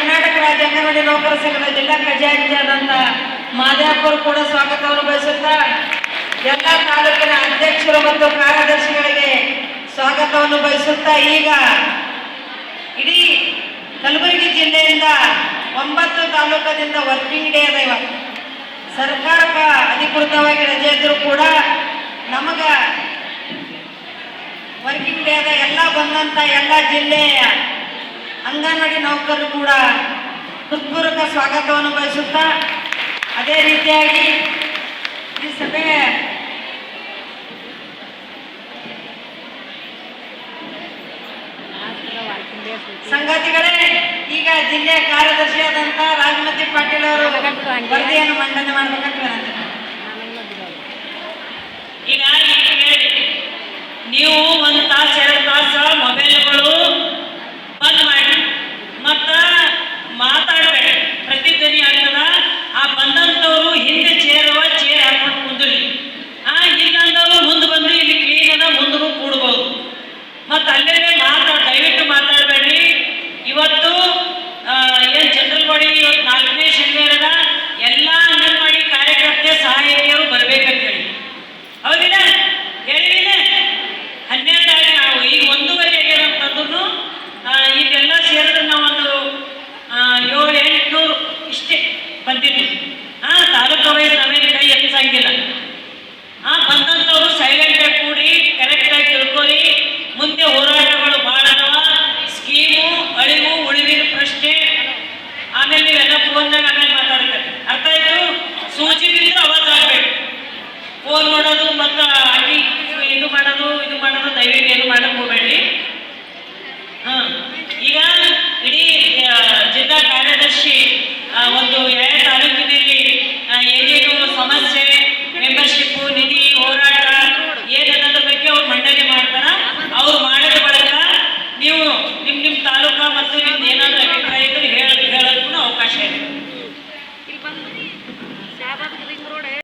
ಕರ್ನಾಟಕ ರಾಜ್ಯ ಅಂಗನವಾಡಿ ನೌಕರ ಸಂಘದ ಜಿಲ್ಲಾ ಖಜಾಂಚಿಯಾದಂಥ ಮಾದೇಪುರ್ ಕೂಡ ಸ್ವಾಗತವನ್ನು ಬಯಸುತ್ತಾ ಎಲ್ಲ ತಾಲೂಕಿನ ಅಧ್ಯಕ್ಷರು ಮತ್ತು ಕಾರ್ಯದರ್ಶಿಗಳಿಗೆ ಸ್ವಾಗತವನ್ನು ಬಯಸುತ್ತಾ ಈಗ ಇಡೀ ಕಲಬುರಗಿ ಜಿಲ್ಲೆಯಿಂದ ಒಂಬತ್ತು ತಾಲೂಕದಿಂದ ವರ್ಕಿಂಗ್ ಡೇ ಅದ ಇವತ್ತು ಸರ್ಕಾರಕ್ಕೆ ಅಧಿಕೃತವಾಗಿ ರಜೆ ಇದ್ರೂ ಕೂಡ ನಮಗ ವರ್ಕಿಂಗ್ ಡೇ ಅದ ಎಲ್ಲ ಬಂದಂತ ಎಲ್ಲ ಜಿಲ್ಲೆಯ ಅಂಗನವಾಡಿ ನೌಕರರು ಕೂಡ ಹೃತ್ಪೂರ್ವಕ ಸ್ವಾಗತವನ್ನು ಬಯಸುತ್ತಾ ಅದೇ ರೀತಿಯಾಗಿ ಈ ಸಭೆ ಸಂಗತಿಗಳೇ ಈಗ ಜಿಲ್ಲೆಯ ಕಾರ್ಯದರ್ಶಿಯಾದಂತಹ ರಾಜಮತಿ ಪಾಟೀಲ್ ಅವರು ವರದಿಯನ್ನು ಮಂಡನೆ ಮಾಡ್ಬೇಕಂತ ಬಂದಿದ್ವಿ ಆ ತಾಲೂಕು ವೈಸ್ ನಾವೇನು ಕೈ ಎತ್ತಿಸಂಗಿಲ್ಲ. ಆ ಬಂದಂತವರು ಸೈಲೆಂಟ್ ಆಗಿ ಕೂಡಿ ಕರೆಕ್ಟ್ ಆಗಿ ತಿಳ್ಕೊಳ್ಳಿ. ಮುಂದೆ ಹೋರಾಟಗಳು ಭಾಳ ಅದಾವ. ಸ್ಕೀಮು ಅಳಿವು, ಉಳಿವಿನ ಪ್ರಶ್ನೆ. ಆಮೇಲೆ ನೀವೆಲ್ಲ ಫೋನ್ದಾಗ ಆಮೇಲೆ ಮಾತಾಡ್ತಾರೆ. ಅರ್ಥ ಆಯ್ತು? ಸೂಚಿ ಬಿದ್ರೆ ಅವಾಗ ಆಗ್ಬೇಕು. ಫೋನ್ ಮಾಡೋದು ಮತ್ತು ಅಲ್ಲಿ ಇದು ಮಾಡೋದು ಇದು ಮಾಡೋದು, ದಯವಿಟ್ಟು ಏನು ಮಾಡಕ್ ಹೋಗಬೇಡಿ ಹಾ ಈಗ ಇಡೀ ಜಿಲ್ಲಾ ಕಾರ್ಯದರ್ಶಿ ಒಂದು ಒಂದು